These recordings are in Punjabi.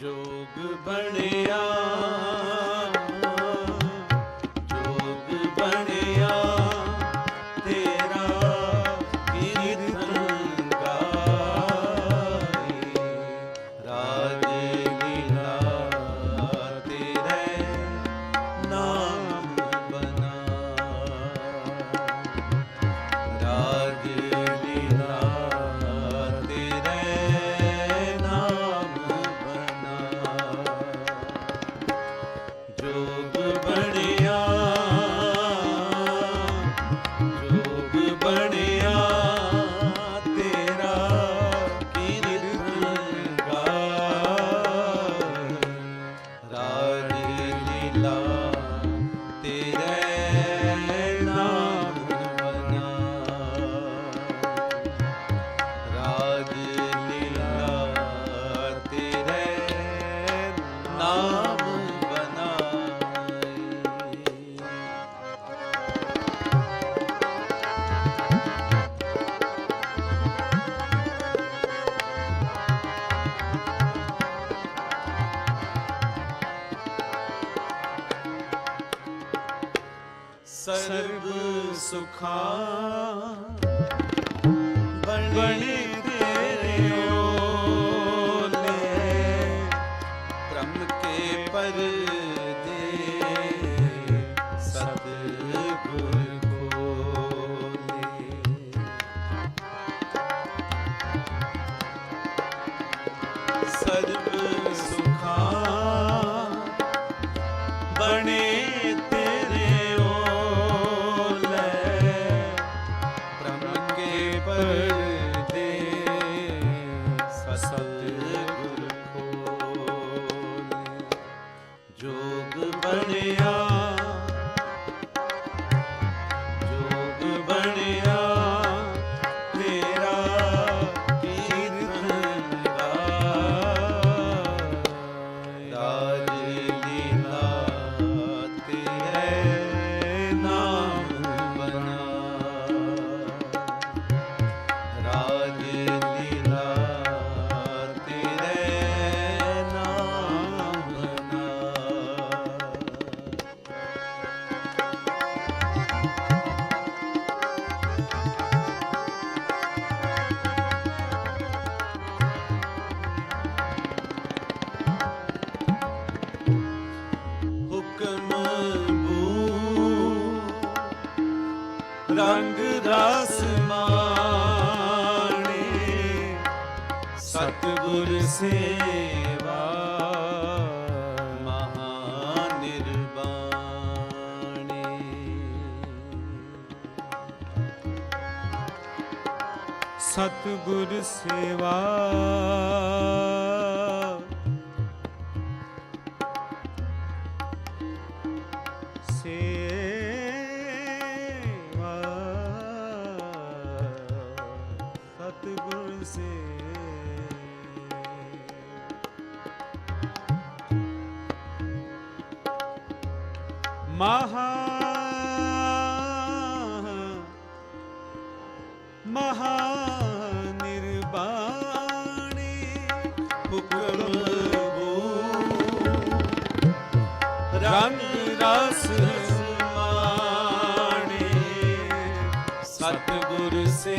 ਜੋਗ ਬਣਿਆ। love. ਸਰਬ ਸੁਖਾ ਬਣੇ ਪਰਦੇ ਸਤਿ ਰੰਗ ਰਸ ਮਾਣੇ ਸਤਗੁਰ ਸੇਵਾ ਸਤਗੁਰ ਸੇਵਾ ਸੇ से महा महा निर्वाणे हुक्म वो रंग रस माणे सतगुर से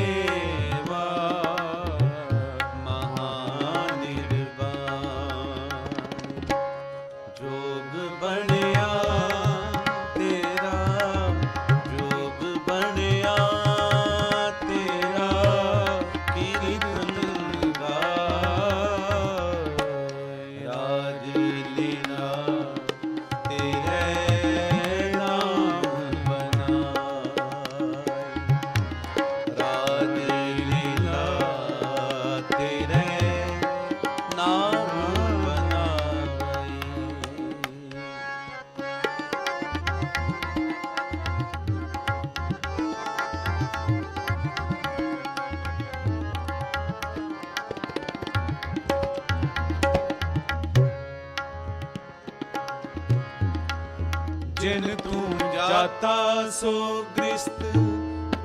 ਜਿਨ ਤੂੰ ਜਾਤਾ ਸੋ ਗ੍ਰਸਤ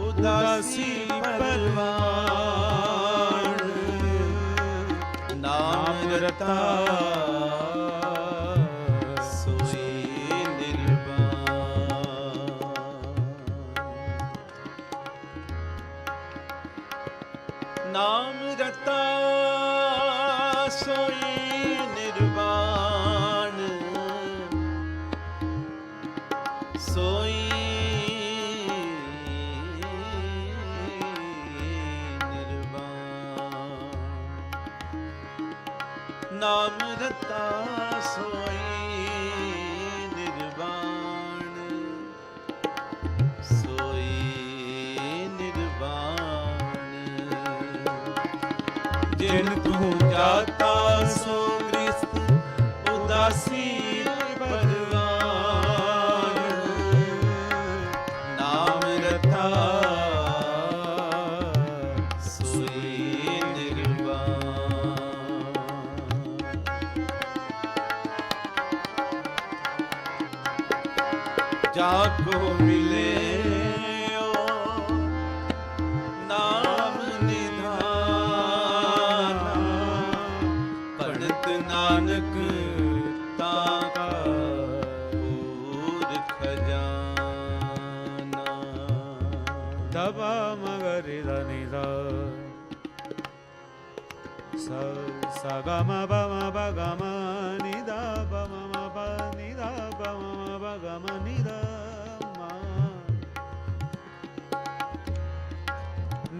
ਉਦਾਸੀ ਪਰਵਾਣ ਨਾਮ ਰਤਾ ਨਾਮ ਰਤਾ ਸੋਈ ਨਾਮ ਰਤਾ ਸੋਈ ਨਿਰਵਾਣ ਸੋਈ ਨਿਰਵਾਣ। ਜਿਨ ਤੂੰ ਜਾਤਾ ਸੋ ਗ੍ਰਸਤ ਉਦਾਸੀ ਪਰਵਾਨ ਜਾਗੋ ਮਿਲਿਓ, ਨਾਮ ਨਿਧਾਨਾ। ਪੜਤ ਨਾਨਕ ਤਾਂ ਕਾ ਪੂਰ ਖਜ਼ਾਨਾ। ਦਬਾ ਮਗਰ ਦਾ ਨਿਦਾ ਸਾ ਸਗਮ ਬਮ ਬਗਮ ਨਿਦਾ ਬਮ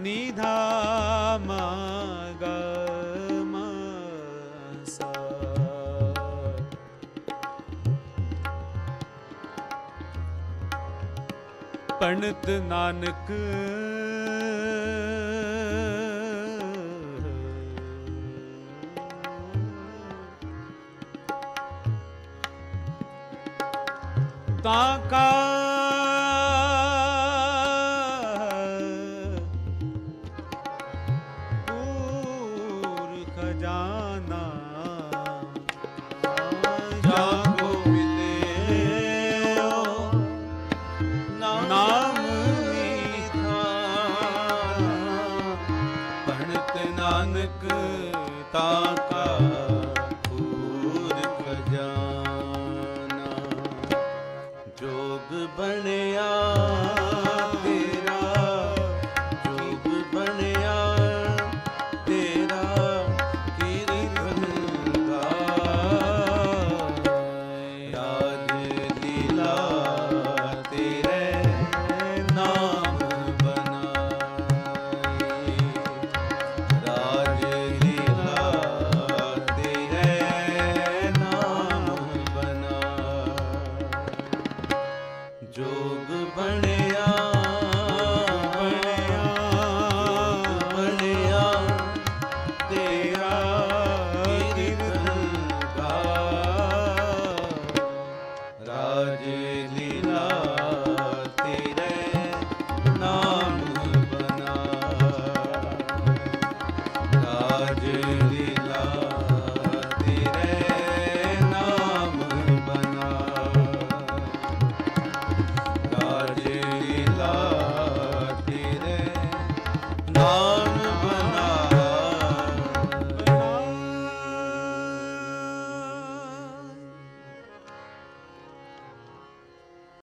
निधाम ਪਣਤ ਨਾਨਕ ਤਾਂ ਕਾ ਨਾਨਕ ਤਾਂ ਕਾ ਪੂਰ ਖਜ਼ਾਨਾ। ਜੋਗ ਬਣਿਆ।